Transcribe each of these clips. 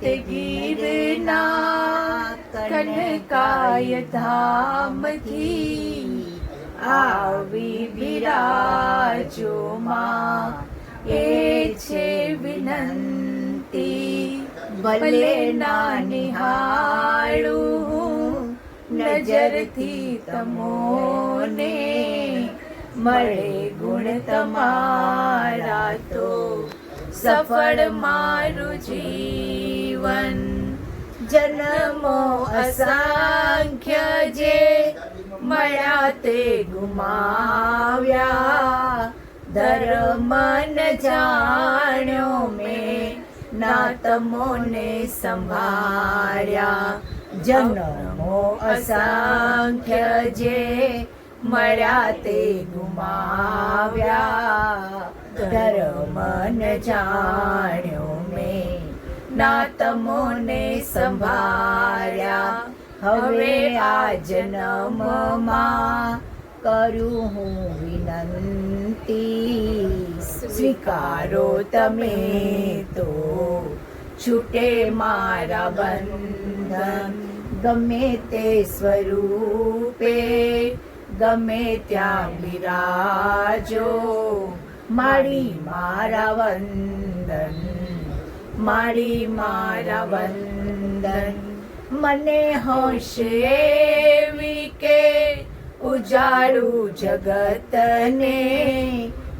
તે ગીરના કનકાય ધામથી આવી બિરાજો માં એ છે વિનંતી ભલે ના નિહાળું નજરથી તમોને મળે ગુણ તમારા તો. સફળ મારું જીવન. જન્મો અસંખ્ય જે મળ્યા તે ગુમાવ્યા. ધર્મન જાણ્યો મેં ના તમોને સંભાળ્યા. જન્મો અસંખ્ય જે મળ્યા તે ગુમાવ્યા. ધર્મ ન જાણ્યો મેં. ના તમોને સંભાળ્યા. હવે આ જન્મમાં કરું હું વિનંતી. સ્વીકારો તમે તો. છૂટે મારા બંધન. ગમે તે સ્વરૂપે, ગમે ત્યાં બિરાજો. માડી મારા વંદન મારા વંદન મને હોશ કે ઉજાડું જગતને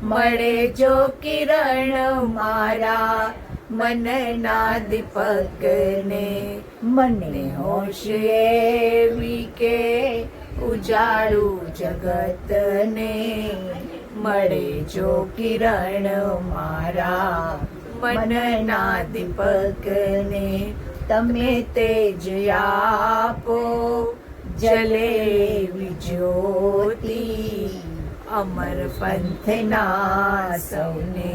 મળે જો કિરણ મારા મનના દીપકને મને હોશ કે ઉજાડું જગતને મળે જો કિરણ મારા મનના દીપકને તમે તેજ આપો, જલે જ્યોતિ અમર પંથના સૌને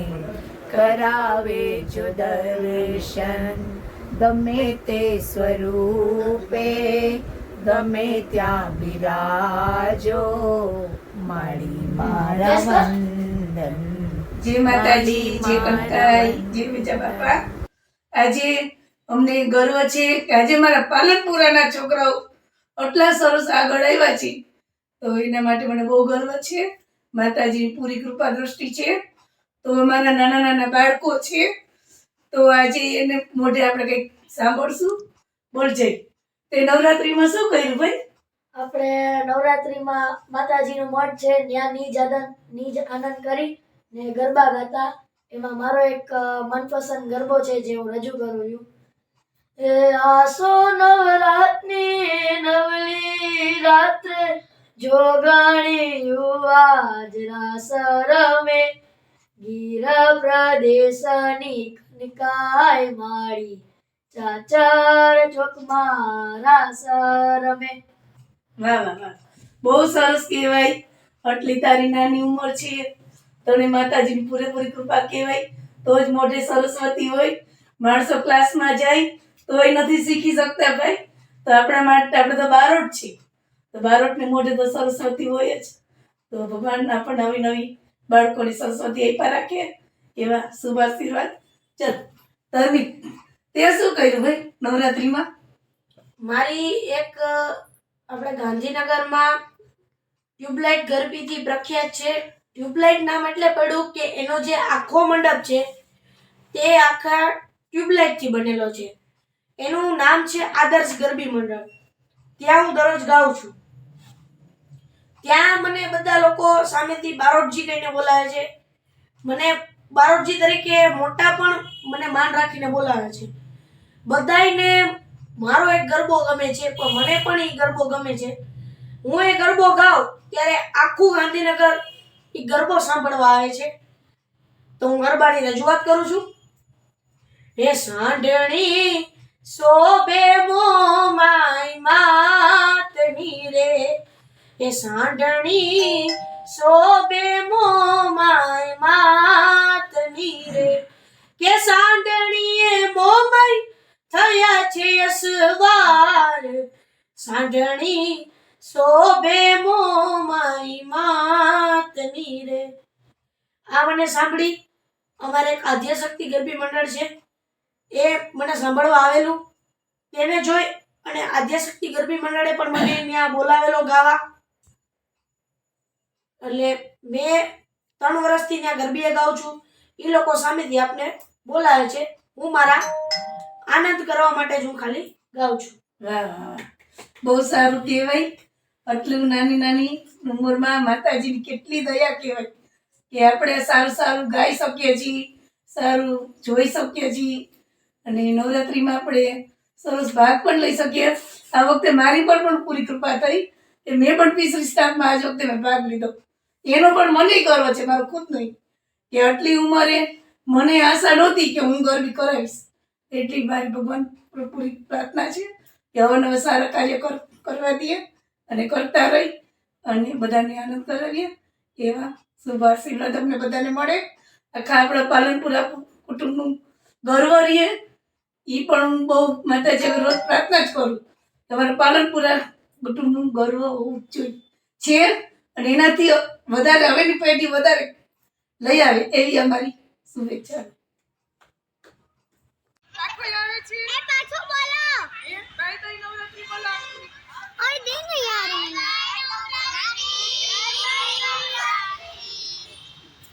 કરાવે જો દર્શન. ગમે તે સ્વરૂપે ગમે ત્યાં બિરાજો માળી મારા વંદન. જય માતાજી જય કંકાઈ જય બીજા બાપા. આજે અમને ગર્વ છે કે આજે મારા પાલનપુરાના છોકરાઓ આટલા સરસ આગળ આવ્યા છે. તો એના માટે મને બહુ ગર્વ છે. માતાજી પૂરી કૃપા દ્રષ્ટિ છે. તો અમારા નાના નાના બાળકો છે. તો આજે એને મોઢે આપણે કંઈક સાંભળશું. બોલ જય. તે નવરાત્રિમાં શું કર્યું ભાઈ? આપણે નવરાત્રીમાં માતાજીનું મઠ છે, ત્યાં નીજ આનંદ નીજ આનંદ કરી ને ગરબા ગાતા. એમાં મારો એક મનપસંદ ગરબો છે જે હું રજૂ કરું છું. એ આસો નવરાતની નવલી રાત્રે જોગાણી યુવાજ રાસ રમે ગીર પ્રદેશની કનકાય માળી, ચાચર ચોકમાં રાસ રમે વાહ વાહ વાહ. બહુ સરસ કહેવાય. આટલી તારી નાની ઉંમર છે. તને માતાજીની પૂરેપૂરી કૃપા કહેવાય. તો જ મોઢે સરસ્વતી હોય. માણસો ક્લાસમાં જાય તો એ નથી શીખી શકતા ભાઈ. તો આપણા માટે આપણે તો બારોટ છે તો બારોટને મોઢે તો સરસ્વતી હોય જ. તો ભગવાન આપણને નવી નવી બાળકોની સરસ્વતી આપ્યા રાખે. એવા શુભ આશીર્વાદ. ચલ, ધર્મિક, તે શું કર્યું ભાઈ નવરાત્રિમાં? મારી એક આપણે ગાંધીનગરમાં ટ્યુબલાઇટ ગરબીથી પ્રખ્યાત છે. ટ્યુબલાઇટ નામ એટલે પડ્યું કે એનો જે આખો મંડપ છે, તે આખા ટ્યુબલાઇટથી બનેલો છે. એનું નામ છે આદર્શ ગરબી મંડળ ત્યાં હું દરરોજ ગાઉં છું. ત્યાં મને બધા લોકો સામેથી બારોટજી કહીને બોલાવે છે. મને બારોટજી તરીકે મોટા પણ મને માન રાખીને બોલાવે છે. બધાયને મારો એક ગરબો ગમે છે, પણ મને પણ એ ગરબો ગમે છે. હું એ ગરબો ગાઉં ત્યારે આખું ગાંધીનગર એ ગરબો સાંભળવા આવે છે. તો હું ગરબાની રજૂઆત કરું છું. હે સાંઢણી, શોભે મો માય માતની રે. હે સાંઢણી, શોભે મો માય માતની રે. કે સાંઢણીએ મોમય થયા છે અસવાર સાંઢણી શોભે મોમાઈ માતની રે આ મને સાંભળી. અમારે એક આદ્યશક્તિ ગરબી મંડળ છે. એ મને સાંભળવા આવેલું. તેને જોઈ અને આદ્યશક્તિ ગરબી મંડળે પણ મને ત્યાં બોલાવેલો ગાવા. એટલે મેં ત્રણ વર્ષથી ત્યાં ગરબીએ ગાઉં છું. એ લોકો સામેથી આપને બોલાવે છે. હું મારા આનંદ કરવા માટે જ હું ખાલી ગાઉં છું. બહુ સારું કહેવાય. આટલું નાની નાની ઉંમરમાં માતાજીની કેટલી દયા કહેવાય. કે આપણે સારું સારું ગાઈ શકીએ છીએ, સારું જોઈ શકીએ છીએ. અને નવરાત્રિમાં આપણે સરસ ભાગ પણ લઈ શકીએ. આ વખતે મારી પર પણ પૂરી કૃપા થઈ કે મેં પણ પીસરી સ્ટાફમાં આજ વખતે મેં ભાગ લીધો. એનો પણ મને ગર્વ છે, મારો ખુદ નહીં. કે આટલી ઉંમરે મને આશા નહોતી કે હું ગરબી કરાવીશ. એટલી મારી ભગવાન પર પૂરી પ્રાર્થના છે કે નવા સારા કાર્ય કર, કરવા દઈએ અને કરતા રહી અને બધાને આનંદ કરાવીએ. એવા શુભ આશીર્વાદ અમને બધાને મળે. આખા આપણા પાલનપુરા કુટુંબનું ગર્વ રહીએ. એ પણ હું બહુ માતાજી રોજ પ્રાર્થના જ કરું. તમારા પાલનપુરા કુટુંબનું ગર્વ હોવું છે અને એનાથી વધારે હવેની પેઢી વધારે લઈ આવે એવી અમારી શુભેચ્છા. એ પાછું બોલો